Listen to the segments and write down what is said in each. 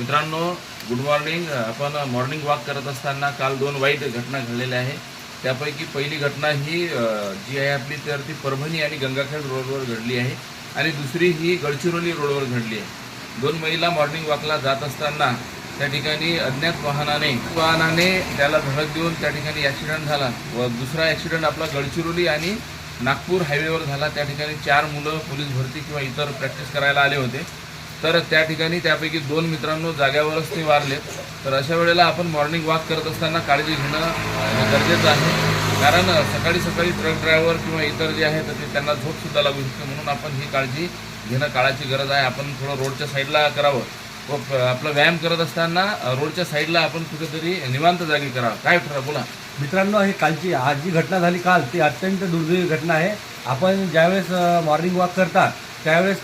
मित्रांनो good morning आपण morning walk करत असताना काल दोन वाईट घटना घडलेल्या आहे. त्यापैकी पहिली घटना ही जी आहे आपली तर ती परभणी आणि गंगाखेड रोडवर घडली आहे आणि दुसरी ही गडचिरोली रोडवर घडली आहे. दोन महिला मॉर्निंग वॉकला जात असताना त्या ठिकाणी अज्ञात वाहनाने वाहनाने त्याला धडक देऊन त्या ठिकाणी ॲक्सिडेंट झाला. व दुसरा ॲक्सिडेंट आपला गडचिरोली आणि नागपूर हायवेवर झाला. त्या ठिकाणी चार मुलं पोलीस भरती किंवा इतर प्रॅक्टिस करायला आले होते. तर त्या ठिकाणी त्यापैकी दोन मित्रांनो जाग्यावरच ते वारले. तर अशा वेळेला आपण मॉर्निंग वॉक करत असताना काळजी घेणं गरजेचं आहे. कारण सकाळी सकाळी ट्रक ड्रायव्हर किंवा इतर जे आहे तर ते त्यांना झोपसुद्धा लागू शकते. म्हणून आपण ही काळजी घेणं काळाची गरज आहे. आपण थोडं रोडच्या साईडला करावं. व आपला व्यायाम करत असताना रोडच्या साईडला आपण कुठेतरी निवांत जागी करावं. काय ठरा बोला. मित्रांनो ही कालची आज जी घटना झाली काल ती अत्यंत दुर्दैवी घटना आहे. आपण ज्यावेळेस मॉर्निंग वॉक करता त्यावेळेस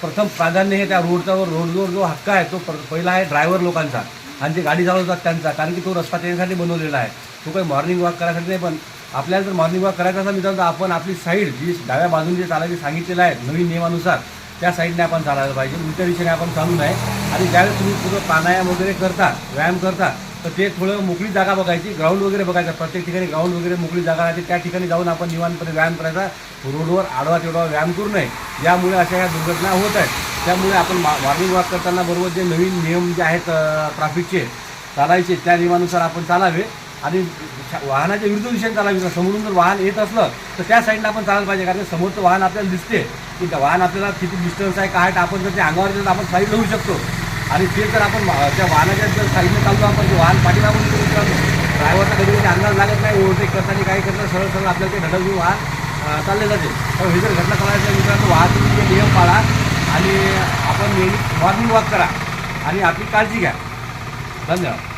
प्रथम प्राधान्य हे त्या रोडचा रोडवर जो हक्क आहे तो पहिला आहे ड्रायव्हर लोकांचा. आणि जे गाडी चालवतात त्यांचा कारण की तो रस्ता त्यांच्यासाठी बनवलेला आहे. तो काही मॉर्निंग वॉक करायसाठी नाही पण आपल्याला जर मॉर्निंग वॉक करायचा असेल मित्रांनो आपण आपली साईड जी डाव्या बाजूने जे चालायची सांगितलेलं आहे नवीन नियमानुसार त्या साईडने आपण चालायला पाहिजे. उलट्या दिशेने आपण चालू नये आणि ज्यावेळेस तुम्ही पूर्ण प्राणायाम वगैरे करता व्यायाम करता तर ते थोडं मोकळी जागा बघायची. ग्राउंड वगैरे बघायचं. प्रत्येक ठिकाणी ग्राउंड वगैरे मोकळी जागा राहते त्या ठिकाणी जाऊन आपण निवांतपणे व्यायाम करायचा. रोडवर आडवा तेवढा व्यायाम करू नये. यामुळे अशा ह्या दुर्घटना होत आहेत. त्यामुळे आपण मॉर्निंग वॉक करताना बरोबर जे नवीन नियम जे आहेत ट्रॅफिकचे चालायचे त्या नियमानुसार आपण चालावे. आणि शा- वाहनाच्या विरुद्ध दिशेने चालावे. समोरून जर वाहन येत असलं तर त्या साईडला आपण चालायला पाहिजे. कारण समोरचं वाहन आपल्याला दिसते की त्या वाहन आपल्याला किती डिस्टन्स आहे काय आपण जर ते अंगावर आपण साईड होऊ शकतो. आणि ते जर आपण वा- त्या वाहनाच्या जर साईडने चालतो आपण ते वाहन पाठीमागून ड्रायव्हरचा कधी कधी अंदाज लागत नाही ओव्हरटेक करताना काय करणं सरळ सरळ आपल्याला ते धडक वाहन चालले जाते. तर हे जर घटना करायचं मित्रांनो वाहतुकीचे नियम पाळा आणि आपण नेहमी मॉर्निंग वॉक करा आणि आपली काळजी घ्या. धन्यवाद.